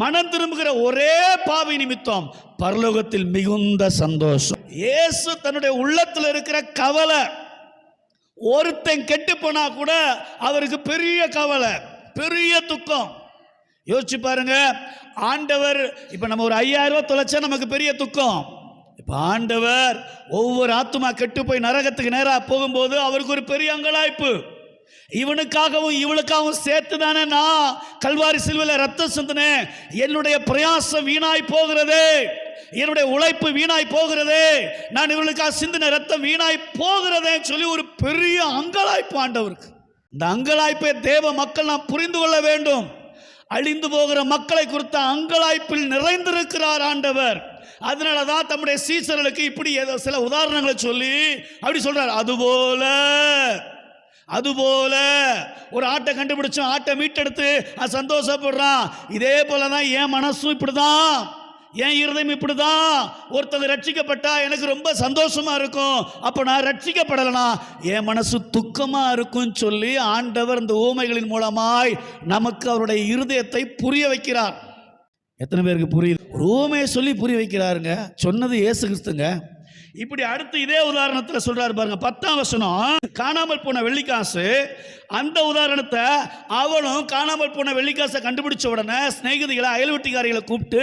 மனம் திரும்புகிற ஒரே பாவி நிமித்தம் பரலோகத்தில் மிகுந்த சந்தோஷம். இயேசு தன்னுடைய உள்ளத்தில் இருக்கிற கவலை ஒருத்தன் கெட்டு போனா கூட அவருக்கு பெரிய கவலை பெரிய துக்கம். யோசிச்சு பாருங்க ஆண்டவர் இப்ப நம்ம ஒரு ஐயாயிரம் ரூபாய் தொலைச்சா நமக்கு பெரிய துக்கம். இப்ப ஆண்டவர் ஒவ்வொரு ஆத்துமா கெட்டு போய் நரகத்துக்கு நேராக போகும்போது அவருக்கு ஒரு பெரிய அங்கலாய்ப்பு. இவனுக்காகவும் இவளுக்காகவும் சேர்த்து தானே நான் கல்வாரி சிலுவையில் ரத்தம் சிந்தினேன் என்னுடைய பிரயாசம் வீணாய் போகிறது. என்னுடைய உழைப்பு வீணாய் போகிறது. நான் இவளுக்காக சிந்தின ரத்தம் வீணாய் போகிறதே சொல்லி ஒரு பெரிய அங்கலாய்ப்பு ஆண்டவருக்கு. இந்த அங்கலாய்ப்பை தேவ மக்கள் நாம் புரிந்து கொள்ள வேண்டும். அழிந்து போகிற மக்களை குறித்த அங்கலாய்ப்பில் நிறைந்திருக்கிறார் ஆண்டவர். அதனால தான் தம்முடைய சீசர்களுக்கு இப்படி ஏதோ சில உதாரணங்களை சொல்லி அப்படி சொல்றார். அதுபோல அதுபோல ஒரு ஆட்டை கண்டுபிடிச்சோம் ஆட்டை மீட்டெடுத்து அது சந்தோஷப்படுறான். இதே போல தான் என் மனசும் இப்படிதான். என் இருதயம் இப்படிதான். ஒருத்தங்க ரட்சிக்கப்பட்டா எனக்கு ரொம்ப சந்தோஷமா இருக்கும். அப்ப நான் ரட்சிக்கப்படலைனா என் மனசு துக்கமா இருக்கும்னு சொல்லி ஆண்டவர் இந்த ஊமைகளின் மூலமாய் நமக்கு அவருடைய இருதயத்தை புரிய வைக்கிறார். எத்தனை பேருக்கு புரியுது? ஒரு ஊமையை சொல்லி புரிய வைக்கிறாருங்க. சொன்னது ஏசு கிறிஸ்துங்க. இப்படி அடுத்து இதே உதாரணத்தில் சொல்றாரு பாருங்க பத்தாம் வசனம் காணாமல் போன வெள்ளிக்காசு. அந்த உதாரணத்தை அவளும் காணாமல் போன வெள்ளிக்காசை கண்டுபிடிச்ச உடனே சிநேகிதிகளை அயல்வெட்டிக்காரிகளை கூப்பிட்டு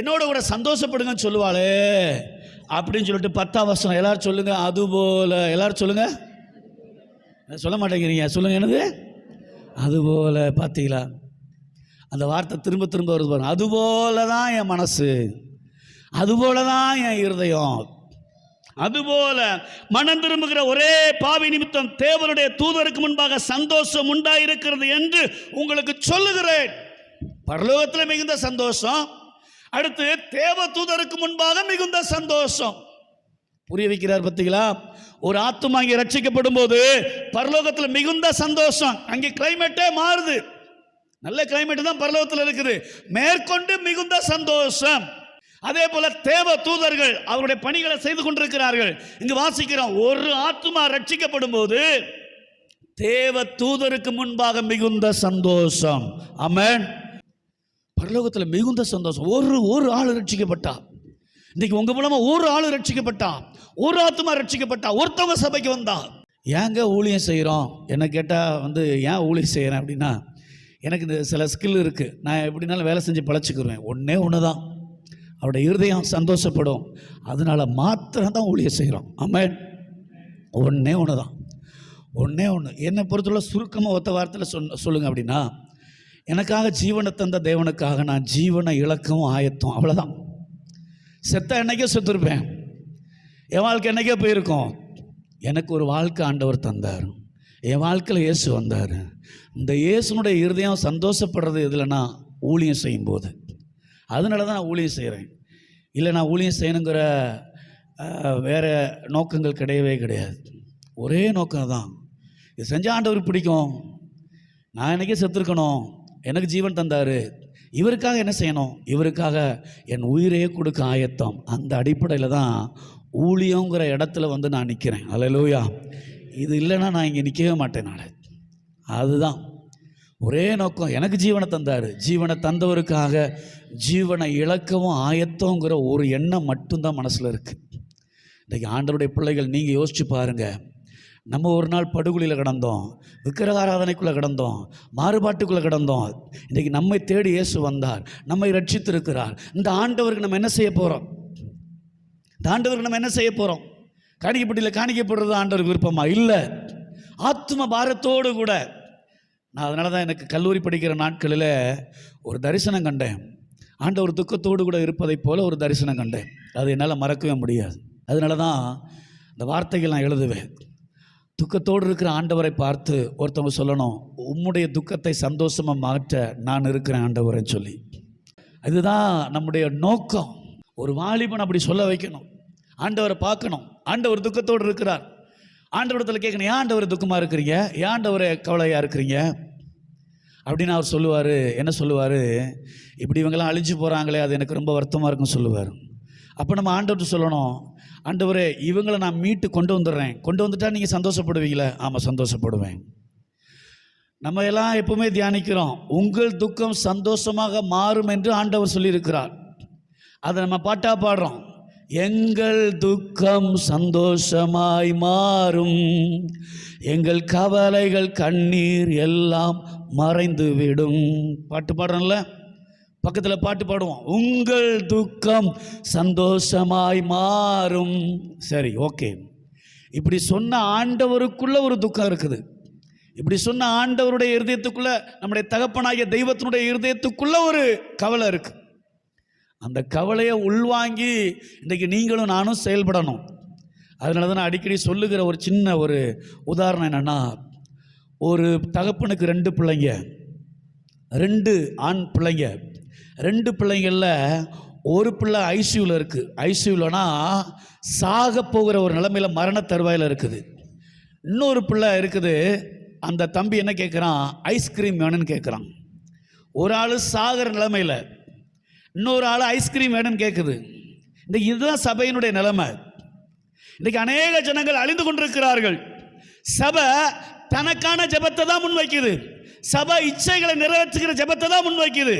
என்னோட கூட சந்தோஷப்படுங்கன்னு சொல்லுவாளே அப்படின்னு சொல்லிட்டு பத்தாம் வசனம் எல்லாரும் சொல்லுங்க அதுபோல எல்லாரும் சொல்லுங்க. சொல்ல மாட்டேங்கிறீங்க? சொல்லுங்க என்னது? அதுபோல பார்த்தீங்களா? அந்த வார்த்தை திரும்ப திரும்ப வருது பாருங்க அதுபோல தான் என் மனசு அதுபோல தான் என் இருதயம். அதுபோல மனம் திரும்புகிற ஒரே பாவி நிமித்தம் தேவனுடைய தூதருக்கு முன்பாக சந்தோஷம் உண்டாயிருக்கிறது என்று உங்களுக்கு சொல்லுகிறேன். பரலோகத்தில் மிகுந்த சந்தோஷம் அடுத்து தேவ தூதருக்கு முன்பாக மிகுந்த சந்தோஷம். புரிய வைக்கிறார் பார்த்தீங்களா ஒரு ஆத்துமா அங்கே ரட்சிக்கப்படும் போது பரலோகத்தில் மிகுந்த சந்தோஷம். அங்கே கிளைமேட்டே மாறுது. நல்ல கிளைமேட் தான் பரலோகத்தில் இருக்குது. மேற்கொண்டு மிகுந்த சந்தோஷம். அதே போல தேவ தூதர்கள் அவருடைய பணிகளை செய்து கொண்டிருக்கிறார்கள். இங்கு வாசிக்கிறோம் ஒரு ஆத்துமா ரட்சிக்கப்படும் போது தேவ தூதருக்கு முன்பாக மிகுந்த சந்தோஷம். அமன் பரலோகத்தில் மிகுந்த சந்தோஷம். ஒரு ஒரு ஆள் ரட்சிக்கப்பட்டா இன்னைக்கு உங்க மூலமா ஒரு ஆள் ரட்சிக்கப்பட்டா ஒரு ஆத்துமா ரட்சிக்கப்பட்டா ஒருத்தவங்க சபைக்கு வந்தா. ஏங்க ஊழியம் செய்கிறோம் என்ன கேட்டால் வந்து ஏன் ஊழியம் செய்கிறேன் அப்படின்னா எனக்கு இந்த சில ஸ்கில் இருக்குது நான் எப்படினாலும் வேலை செஞ்சு பழச்சிக்கிருவேன் ஒன்றே ஒன்று தான் அவருடைய இருதயம் சந்தோஷப்படும். அதனால மாத்திரம் தான் ஊழியம் செய்கிறோம் ஆமென். ஒன்றே ஒன்று தான் ஒன்றே ஒன்று என்னை பொறுத்தவரை சுருக்கமாக ஒத்த வார்த்தையில் சொன்ன சொல்லுங்கள் அப்படின்னா எனக்காக ஜீவனை தந்த தேவனுக்காக நான் ஜீவனை இழக்கவும் ஆயத்தம். அவ்வளோதான் செத்த என்னைக்கே செத்துருப்பேன். என் வாழ்க்கை என்னைக்கே போயிருக்கோம். எனக்கு ஒரு வாழ்க்கை ஆண்டவர் தந்தார். என் வாழ்க்கையில் இயேசு வந்தார். இந்த இயேசுனுடைய இருதயம் சந்தோஷப்படுறது எதுலன்னா ஊழியம் செய்யும்போது. அதனால தான் நான் ஊழியம் செய்கிறேன். இல்லை நான் ஊழியம் செய்யணுங்கிற வேறு வேற நோக்கங்கள் கிடையவே கிடையாது. ஒரே நோக்கம் தான். இது செஞ்ச ஆண்டவர் பிடிக்கும். நான் என்னைக்கே செத்துருக்கணும். எனக்கு ஜீவன் தந்தார். இவருக்காக என்ன செய்யணும்? இவருக்காக என் உயிரையே கொடுக்க ஆயத்தம். அந்த அடிப்படையில் தான் ஊழியங்கிற இடத்துல வந்து நான் நிற்கிறேன் அல்லேலூயா இது இல்லைன்னா நான் இங்கே நிற்கவே மாட்டேன் நான் அதுதான். ஒரே நோக்கம் எனக்கு ஜீவனை தந்தார். ஜீவனை தந்தவருக்காக ஜீவனை இழக்கவும் ஆயத்தங்கிற ஒரு எண்ணம் மட்டும்தான் மனசில் இருக்குது இன்றைக்கி ஆண்டவருடைய பிள்ளைகள் நீங்கள் யோசிச்சு பாருங்கள் நம்ம ஒரு நாள் படுகொலியில் கிடந்தோம். விக்கிரகாராதனைக்குள்ளே கிடந்தோம். மாறுபாட்டுக்குள்ளே கிடந்தோம். இன்றைக்கி நம்மை தேடி இயேசு வந்தார். நம்மை ரட்சித்திருக்கிறார் இந்த ஆண்டவருக்கு நம்ம என்ன செய்ய போகிறோம் இந்த ஆண்டவருக்கு நம்ம என்ன செய்ய போகிறோம் காணிக்கப்பட்டியில் காணிக்கப்படுறது ஆண்டவருக்கு விருப்பமா? இல்லை. ஆத்ம பாரத்தோடு கூட நான் அதனால தான் எனக்கு கல்லூரி படிக்கிற நாட்களில் ஒரு தரிசனம் கண்டேன். ஆண்டவர் துக்கத்தோடு கூட இருப்பதைப் போல ஒரு தரிசனம் கண்டேன். அது என்னால் மறக்கவே முடியாது. அதனால தான் இந்த வார்த்தைகள் நான் எழுதுவேன். துக்கத்தோடு இருக்கிற ஆண்டவரை பார்த்து ஒருத்தவங்க சொல்லணும் உம்முடைய துக்கத்தை சந்தோஷமாக மாற்ற நான் இருக்கிறேன் ஆண்டவரை சொல்லி. இதுதான் நம்முடைய நோக்கம். ஒரு வாலிபன் அப்படி சொல்ல வைக்கணும். ஆண்டவரை பார்க்கணும். ஆண்டவர் துக்கத்தோடு இருக்கிறார். ஆண்டவரத்தில் கேட்கணும் ஏன் ஆண்டவர் துக்கமாக இருக்கிறீங்க? ஏன் ஆண்டவரை கவலையாக இருக்கிறீங்க? அப்படின்னு அவர் சொல்லுவார். என்ன சொல்லுவார்? இப்படி இவங்கெல்லாம் அழிஞ்சு போகிறாங்களே அது எனக்கு ரொம்ப வருத்தமாக இருக்குன்னு சொல்லுவார். அப்போ நம்ம ஆண்டவர்கிட்ட சொல்லணும் ஆண்டவரே இவங்களை நான் மீட்டு கொண்டு வந்துடுறேன். கொண்டு வந்துட்டா நீங்கள் சந்தோஷப்படுவீங்களே? ஆமாம் சந்தோஷப்படுவேன். நம்ம எல்லாம் எப்பவுமே தியானிக்கிறோம் உங்கள் துக்கம் சந்தோஷமாக மாறும் என்று ஆண்டவர் சொல்லியிருக்கிறார். அதை நம்ம பாட்டாக பாடுறோம். எங்கள் துக்கம் சந்தோஷமாய் மாறும். எங்கள் கவலைகள் கண்ணீர் எல்லாம் மறைந்து விடும் பாட்டு பாடுறோம்ல பக்கத்தில் பாட்டு பாடுவோம். உங்கள் துக்கம் சந்தோஷமாய் மாறும். சரி ஓகே. இப்படி சொன்ன ஆண்டவருக்குள்ள ஒரு துக்கம் இருக்குது. இப்படி சொன்ன ஆண்டவருடைய இருதயத்துக்குள்ள நம்முடைய தகப்பனாகிய தெய்வத்தினுடைய இருதயத்துக்குள்ள ஒரு கவலை இருக்குது அந்த கவலையை உள்வாங்கி இன்றைக்கி நீங்களும் நானும் செயல்படணும். அதனால தான் நான் அடிக்கடி சொல்லுகிற ஒரு சின்ன ஒரு உதாரணம் என்னென்னா ஒரு தகப்பனுக்கு ரெண்டு பிள்ளைங்க. ரெண்டு ஆண் பிள்ளைங்க. ரெண்டு பிள்ளைங்களில் ஒரு பிள்ளை ஐசியூவில் இருக்குது ஐசியூவில்னா சாக போகிற ஒரு நிலைமையில் மரண தருவாயில் இருக்குது. இன்னொரு பிள்ளை இருக்குது அந்த தம்பி என்ன கேட்குறான் ஐஸ்கிரீம் வேணும்னு கேட்குறான் ஒரு ஆள் சாகிற நிலைமையில் இன்னொரு ஆள் ஐஸ்கிரீம் வேணும்னு கேட்குது இந்த இதுதான் சபையினுடைய நிலைமை. இன்னைக்கு அநேக ஜனங்கள் அழிந்து கொண்டிருக்கிறார்கள். சபை தனக்கான ஜெபத்தை தான் முன்வைக்குது. சபை இச்சைகளை நிறைவேற்றுகிற ஜெபத்தை தான் முன்வைக்குது.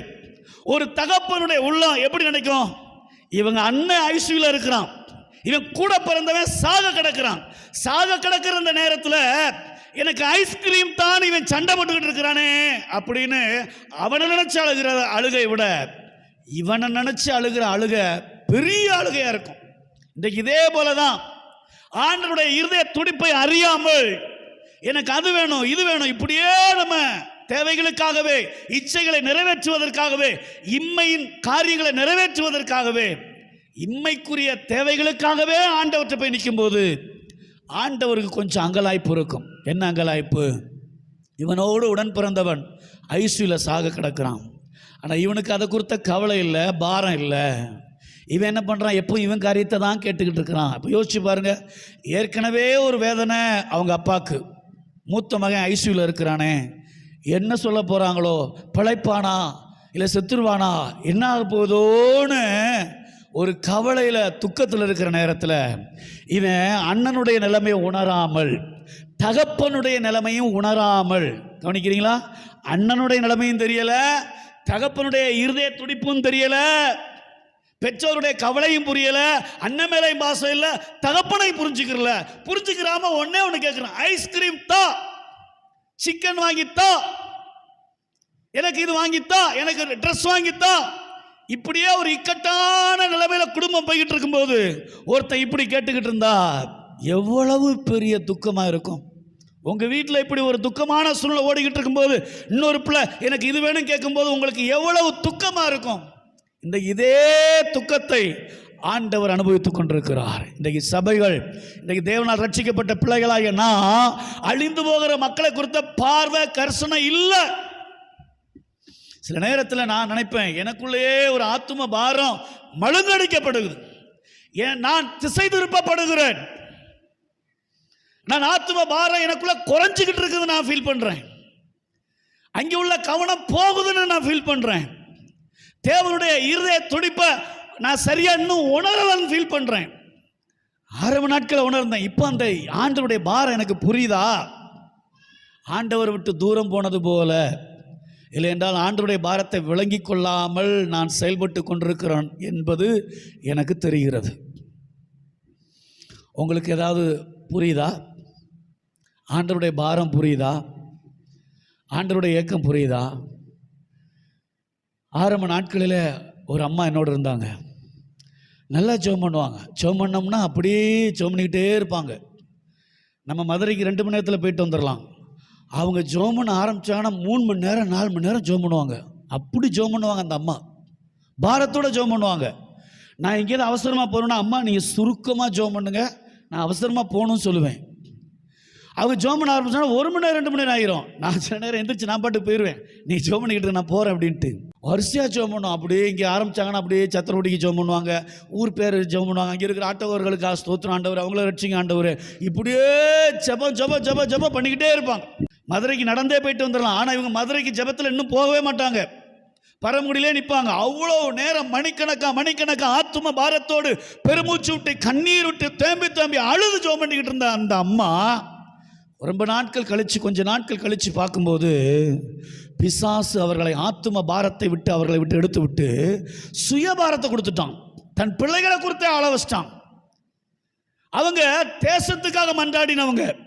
ஒரு தகப்பனுடைய உள்ளம் எப்படி நினைக்கும்? இவங்க அண்ணன் ஐசியூல இருக்கிறான். இவன் கூட பிறந்தவன் சாக கிடக்கிறான். சாக கிடக்கிற அந்த நேரத்தில் எனக்கு ஐஸ்கிரீம் தான் இவன் சண்டை போட்டுக்கிட்டு இருக்கிறானே அப்படின்னு அவனை நினைச்சு அழுகிற அழுகை விட இவனை நினச்சி அழுகிற அழுக பெரிய அழுகையாக இருக்கும். இன்றைக்கு இதே போல தான் ஆண்டனுடைய இருதய துடிப்பை அறியாமல் எனக்கு அது வேணும் இது வேணும் இப்படியே நம்ம தேவைகளுக்காகவே இச்சைகளை நிறைவேற்றுவதற்காகவே இம்மையின் காரியங்களை நிறைவேற்றுவதற்காகவே இம்மைக்குரிய தேவைகளுக்காகவே ஆண்டவற்றை போய் நிற்கும்போது ஆண்டவருக்கு கொஞ்சம் அங்கலாய்ப்பு இருக்கும். என்ன அங்கலாய்ப்பு? இவனோடு உடன் பிறந்தவன் ஐசியூவில் சாக கிடக்கிறான். ஆனால் இவனுக்கு அதை குறித்த கவலை இல்லை பாரம் இல்லை. இவன் என்ன பண்ணுறான் எப்போ இவன் காரியத்தை தான் கேட்டுக்கிட்டு இருக்கிறான்? இப்போ யோசிச்சு பாருங்க. ஏற்கனவே ஒரு வேதனை அவங்க அப்பாவுக்கு மூத்த மகன் ஐசியூவில் இருக்கிறானே. என்ன சொல்ல போகிறாங்களோ பிழைப்பானா? இல்லை செத்துருவானா? என்ன ஆக போதோன்னு ஒரு கவலையில் துக்கத்தில் இருக்கிற நேரத்தில் இவன் அண்ணனுடைய நிலைமையை உணராமல் தகப்பனுடைய நிலைமையும் உணராமல் கவனிக்கிறீங்களா? அண்ணனுடைய நிலைமையும் தெரியலை தகப்பனுடைய இருதய துடிப்பும் தெரியல. பெற்றோருடைய கவலையும் புரியல. அண்ணன் மேலையும் பாசம் இல்ல. தகப்பனை புரிஞ்சுக்கிறல. புரிஞ்சுக்கிறாம ஒன்னே ஒன்று கேட்குறேன் ஐஸ்கிரீம் தா. சிக்கன் வாங்கித்தா எனக்கு இது வாங்கித்தா எனக்கு ட்ரெஸ் வாங்கித்தா இப்படியே ஒரு இக்கட்டான நிலைமையில குடும்பம் போய்கிட்டு இருக்கும்போது ஒருத்தன் இப்படி கேட்டுக்கிட்டு இருந்தா எவ்வளவு பெரிய துக்கமாக இருக்கும். உங்கள் வீட்டில் இப்படி ஒரு துக்கமான சூழ்நிலை ஓடிக்கிட்டு இருக்கும்போது இன்னொரு பிள்ளை எனக்கு இது வேணும் கேட்கும்போது உங்களுக்கு எவ்வளவு துக்கமாக இருக்கும்? இந்த இதே துக்கத்தை ஆண்டவர் அனுபவித்துக் கொண்டிருக்கிறார். இன்றைக்கு சபைகள் இன்றைக்கு தேவனால் ரட்சிக்கப்பட்ட பிள்ளைகளாக நான் அழிந்து போகிற மக்களை குறித்த பார்வை கர்சனம் இல்லை. சில நேரத்தில் நான் நினைப்பேன் எனக்குள்ளேயே ஒரு ஆத்தும பாரம் மழுங்கடிக்கப்படுகிறது. ஏன் நான் திசை திருப்பப்படுகிறேன். நான் ஆத்தும பாரம் எனக்குள்ள குறைஞ்சிக்கிட்டு இருக்குது நான் ஃபீல் பண்றேன். அங்கே உள்ள கவனம் போகுதுன்னு நான் ஃபீல் பண்றேன். தேவனுடைய இருதய துடிப்பை நான் சரியா இன்னும் உணரலன்னு ஃபீல் பண்றேன். ஆரம்ப நாட்களை உணர்ந்தேன். இப்போ அந்த ஆண்டவருடைய பாரம் எனக்கு புரியுதா? ஆண்டவர் விட்டு தூரம் போனது போல. இல்லை என்றால் ஆண்டவருடைய பாரத்தை விளங்கி கொள்ளாமல் நான் செயல்பட்டு கொண்டிருக்கிறேன் என்பது எனக்கு தெரிகிறது. உங்களுக்கு ஏதாவது புரியுதா? ஆண்டருடைய பாரம் புரியுதா? ஆண்டருடைய இயக்கம் புரியுதா? ஆரம்ப நாட்களில் ஒரு அம்மா என்னோட இருந்தாங்க. நல்லா ஜெபம் பண்ணுவாங்க. ஜெபம் பண்ணோம்னா அப்படியே ஜெபம் பண்ணிக்கிட்டே இருப்பாங்க. நம்ம மதுரைக்கு ரெண்டு மணி நேரத்தில் போயிட்டு வந்துடலாம் அவங்க ஜோம் பண்ண ஆரம்பிச்சாங்கன்னா மூணு மணி நேரம் நாலு மணி நேரம் ஜோம் பண்ணுவாங்க. அப்படி ஜெபம் பண்ணுவாங்க அந்த அம்மா. பாரத்தோட ஜெபம் பண்ணுவாங்க. நான் எங்கேயாவது அவசரமாக போகிறேன்னா அம்மா நீங்கள் சுருக்கமாக ஜோம் பண்ணுங்க. நான் அவசரமாக போகணும்னு சொல்லுவேன். அவங்க ஜோம் பண்ண ஆரம்பிச்சா ஒரு மணி நேரம் ரெண்டு மணி நேரம் ஆயிரும். நான் சில நேரம் எந்திரிச்சு நான் பாட்டு போயிடுவேன் நீ ஜோம் பண்ணிக்கிட்டு நான் போகிறேன் அப்படின்ட்டு. வரிசையாக ஜோம் பண்ணுவோம் அப்படியே இங்கே ஆரம்பிச்சாங்கன்னா அப்படியே சத்திரவடிக்கு ஜோம் பண்ணுவாங்க. ஊர் பேர் ஜோம் பண்ணுவாங்க. அங்கே இருக்கிற ஆட்டவர்களுக்கு ஸ்தோத்திரம் ஆண்டவர். அவங்கள ரட்சிங்க ஆண்டவர். இப்படியே ஜெபம் ஜெபம் ஜெபம் ஜெபம் பண்ணிக்கிட்டே இருப்பாங்க. மதுரைக்கு நடந்தே போயிட்டு வந்துடலாம். ஆனால் இவங்க மதுரைக்கு ஜெபத்தில் இன்னும் போகவே மாட்டாங்க. பரமுடியிலே நிற்பாங்க அவ்வளோ நேரம் மணிக்கணக்கா மணிக்கணக்கா ஆத்தும பாரத்தோடு பெருமூச்சு விட்டு கண்ணீர் விட்டு தேம்பி தேம்பி அழுது ஜோம் பண்ணிக்கிட்டு இருந்த அந்த அம்மா ரொம்ப நாட்கள் கழித்து கொஞ்ச நாட்கள் கழித்து பார்க்கும்போது பிசாசு அவர்களை ஆத்தும பாரத்தை விட்டு அவர்களை விட்டு எடுத்து விட்டு சுயபாரத்தை கொடுத்துட்டான். தன் பிள்ளைகளை கொடுத்தே ஆள வச்சிட்டான். அவங்க தேசத்துக்காக மன்றாடினவங்க.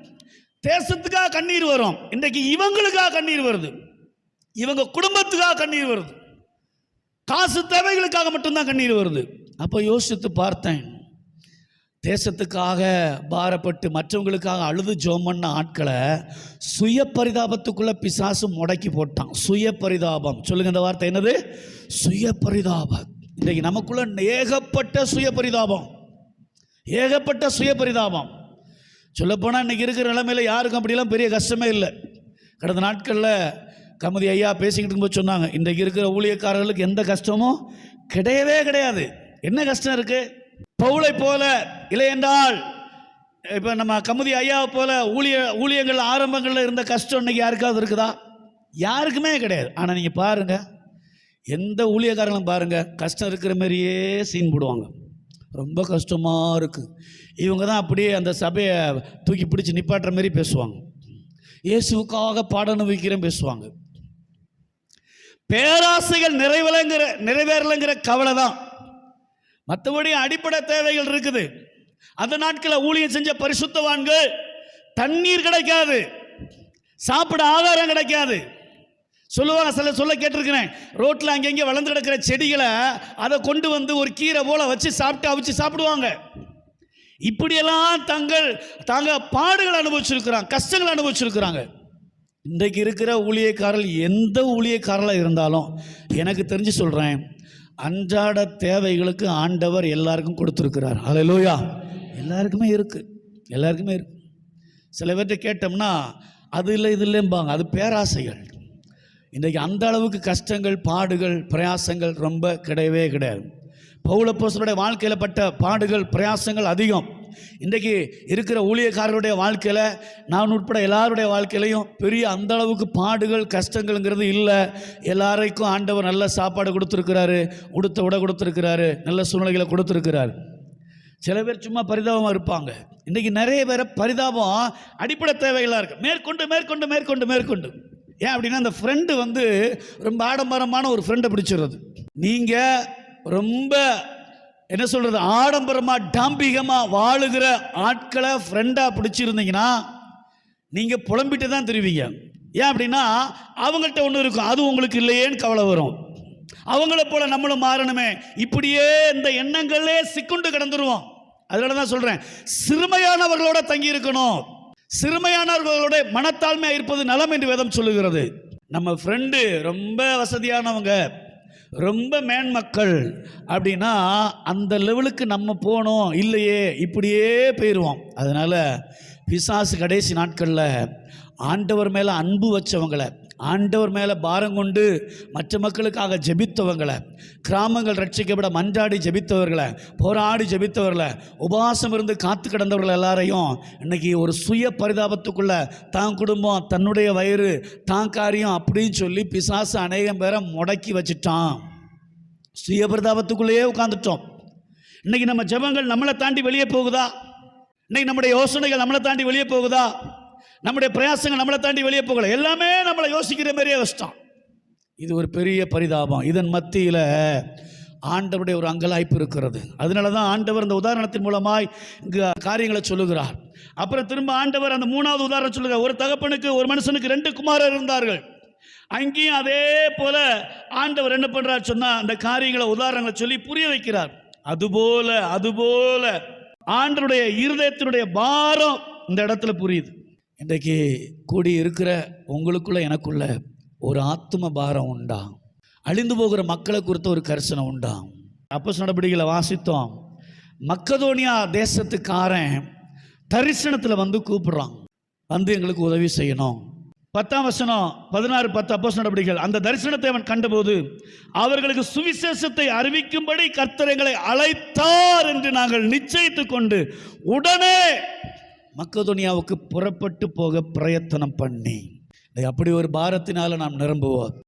தேசத்துக்காக கண்ணீர் வரும். இன்றைக்கு இவங்களுக்காக கண்ணீர் வருது. இவங்க குடும்பத்துக்காக கண்ணீர் வருது. காசு தேவைகளுக்காக மட்டும்தான் கண்ணீர் வருது. அப்போ யோசித்து பார்த்தேன். தேசத்துக்காக பாரப்பட்டு மற்றவங்களுக்காக அழுது ஜோம் பண்ண ஆட்களை சுய பரிதாபத்துக்குள்ளே பிசாசு முடக்கி போட்டான். சுய பரிதாபம் சொல்லுங்க இந்த வார்த்தை என்னது? சுய பரிதாபம் இன்றைக்கு நமக்குள்ள ஏகப்பட்ட சுய பரிதாபம் ஏகப்பட்ட சுய பரிதாபம் சொல்லப்போனால் இன்றைக்கி இருக்கிற நிலைமையில் யாருக்கும் அப்படிலாம் பெரிய கஷ்டமே இல்லை. கடந்த நாட்களில் கமதி ஐயா பேசிக்கிட்டு இருக்கும்போது சொன்னாங்க இன்றைக்கு இருக்கிற ஊழியக்காரர்களுக்கு எந்த கஷ்டமும் கிடையவே கிடையாது. என்ன கஷ்டம் இருக்குது பவுளை போல இல்லையென்றால் இப்போ நம்ம கமுதி ஐயாவை போல ஊழிய ஊழியங்கள் ஆரம்பங்களில் இருந்த கஷ்டம் இன்னைக்கு யாருக்காவது இருக்குதா? யாருக்குமே கிடையாது. ஆனால் நீங்கள் பாருங்கள் எந்த ஊழியக்காரங்களும் பாருங்கள் கஷ்டம் இருக்கிற மாதிரியே சீன் போடுவாங்க. ரொம்ப கஷ்டமாக இருக்குது இவங்க தான் அப்படியே அந்த சபையை தூக்கி பிடிச்சி நிப்பாட்டுற மாதிரி பேசுவாங்க. இயேசுக்காக பாடணும் வைக்கிறேன் பேசுவாங்க. பேராசைகள் நிறைவலைங்கிற நிறைவேறலைங்கிற கவலை தான் மற்றபடி அடிப்படை தேவைகள் இருக்குது. அந்த நாட்களில் ஊழியம் செஞ்ச பரிசுத்தவான்கள் தண்ணீர் கிடைக்காது. சாப்பிட ஆதாரம் கிடைக்காது. சொல்லுவாங்க சில சொல்ல கேட்டிருக்கிறேன். ரோட்டில் அங்கங்கே வளர்ந்து கிடக்கிற செடிகளை அதை கொண்டு வந்து ஒரு கீரை போல வச்சு சாப்பிட்டு அவிச்சு சாப்பிடுவாங்க. இப்படியெல்லாம் தங்கள் தாங்க பாடுகள் அனுபவிச்சிருக்கிறாங்க கஷ்டங்கள் அனுபவிச்சிருக்கிறாங்க. இன்றைக்கு இருக்கிற ஊழியக்காரர்கள் எந்த ஊழியக்காரலாக இருந்தாலும் எனக்கு தெரிஞ்சு சொல்கிறேன் அன்றாட தேவைகளுக்கு ஆண்டவர் எல்லாருக்கும் கொடுத்துருக்கிறார். அலையிலோயா எல்லாருக்குமே இருக்குது எல்லாருக்குமே இருக்கு. சில பேர்கிட்ட கேட்டோம்னா அது இல்லை இது இல்லைம்பாங்க. அது பேராசைகள். இன்றைக்கு அந்த அளவுக்கு கஷ்டங்கள் பாடுகள் பிரயாசங்கள் ரொம்ப கிடையவே கிடையாது. பௌலப்போசனுடைய வாழ்க்கையில் பட்ட பாடுகள் பிரயாசங்கள் அதிகம். இன்றைக்கு இருக்கிற ஊழியக்காரருடைய வாழ்க்கையில் நான் உட்பட எல்லாருடைய வாழ்க்கையிலையும் பெரிய அந்த அளவுக்கு பாடுகள் கஷ்டங்கள்ங்கிறது இல்லை. எல்லாருக்கும் ஆண்டவர் நல்ல சாப்பாடு கொடுத்துருக்கிறாரு உடுத்த உட கொடுத்துருக்கிறாரு நல்ல சூழ்நிலைகளை கொடுத்துருக்கிறாரு. சில பேர் சும்மா பரிதாபமாக இருப்பாங்க. இன்றைக்கி நிறைய பேர் பரிதாபம் அடிப்படை தேவைகளாக இருக்குது மேற்கொண்டு மேற்கொண்டு மேற்கொண்டு மேற்கொண்டு. ஏன் அப்படின்னா அந்த ஃப்ரெண்டு வந்து ரொம்ப ஆடம்பரமான ஒரு ஃப்ரெண்டை பிடிச்சிடுறது. நீங்கள் ரொம்ப என்ன சொல்கிறது ஆடம்பரமாக டாம்பிகமாக வாழுகிற ஆட்களை ஃப்ரெண்டாக பிடிச்சிருந்தீங்கன்னா நீங்கள் புலம்பிட்டு தான் தெரிவிங்க. ஏன் அப்படின்னா அவங்கள்ட்ட ஒன்று இருக்கும். அது உங்களுக்கு இல்லையேன்னு கவலை வரும். அவங்கள போல நம்மளும் மாறணுமே. இப்படியே இந்த எண்ணங்களே சிக்குண்டு கிடந்துருவோம். அதனால தான் சொல்கிறேன் சிறுமையானவர்களோட தங்கி இருக்கணும். சிறுமையானவர்களோட மனத்தாழ்மையாக இருப்பது நலம் என்று வேதம் சொல்லுகிறது. நம்ம ஃப்ரெண்டு ரொம்ப வசதியானவங்க. ரொம்ப மேன் மக்கள் அப்படின்னா அந்த லெவலுக்கு நம்ம போனோம் இல்லையே இப்படியே போயிடுவோம் அதனால் பிசாசு கடைசி நாட்களில் ஆண்டவர் மேலே அன்பு வச்சவங்களை ஆண்டவர் மேலே பாரம் கொண்டு மற்ற மக்களுக்காக ஜெபித்தவங்களை கிராமங்கள் ரட்சிக்கப்பட மன்றாடி ஜெபித்தவர்களை போராடி ஜெபித்தவர்களை உபவாசம் இருந்து காத்து கிடந்தவர்கள் எல்லாரையும் இன்னைக்கு ஒரு சுய பரிதாபத்துக்குள்ள தான் குடும்பம் தன்னுடைய வயிறு தான் காரியம் அப்படின்னு சொல்லி பிசாசு அநேகம் பேரை முடக்கி வச்சிட்டான். சுயபிரதாபத்துக்குள்ளேயே உட்காந்துட்டோம் இன்னைக்கு நம்ம ஜெபங்கள் நம்மளை தாண்டி வெளியே போகுதா? இன்னைக்கு நம்முடைய யோசனைகள் நம்மளை தாண்டி வெளியே போகுதா? நம்முடைய பிரயாசங்கள் நம்மளை தாண்டி வெளியே போகல. எல்லாமே நம்மளை யோசிக்கிற மாதிரியே கஷ்டம் இது ஒரு பெரிய பரிதாபம். இதன் மத்தியில் ஆண்டவருடைய ஒரு அங்கலாய்ப்பு இருக்கிறது. அதனால தான் ஆண்டவர் இந்த உதாரணத்தின் மூலமாய் இங்கே காரியங்களை சொல்லுகிறார். அப்புறம் திரும்ப ஆண்டவர் அந்த மூணாவது உதாரணம் சொல்லுகிறார். ஒரு தகப்பனுக்கு ஒரு மனுஷனுக்கு ரெண்டு குமாரர் இருந்தார்கள். அங்கேயும் அதே போல ஆண்டவர் என்ன பண்றார் சொன்னா அந்த காரியங்களை உதாரணங்களை சொல்லி புரிய வைக்கிறார். அதுபோல அதுபோல ஆண்டருடைய இருதயத்தினுடைய பாரம் இந்த இடத்துல புரியுது. இன்றைக்கு கூடி இருக்கிற உங்களுக்குள்ள எனக்குள்ள ஒரு ஆத்ம பாரம் உண்டா? அழிந்து போகிற மக்களை குறித்த ஒரு கரிசனை உண்டா? அப்போஸ் நடவடிக்கைகளை வாசித்தோம். மக்கதோனியா தேசத்துக்காரன் தரிசனத்தில் வந்து கூப்பிடுறான். வந்து எங்களுக்கு உதவி செய்யணும். பத்தாம் வசனம் பதினாறு பத்து அப்போஸ் நடவடிக்கைகள் அந்த தரிசனத்தை அவன் கண்டபோது அவர்களுக்கு சுவிசேஷத்தை அறிவிக்கும்படி கர்த்தரைகளை அழைத்தார் என்று நாங்கள் நிச்சயித்துக் கொண்டு உடனே மக்கதோனியாவுக்கு புறப்பட்டு போக பிரயத்தனம் பண்ணி. அப்படி ஒரு பாரத்தினால நாம் நிரம்புவோம்.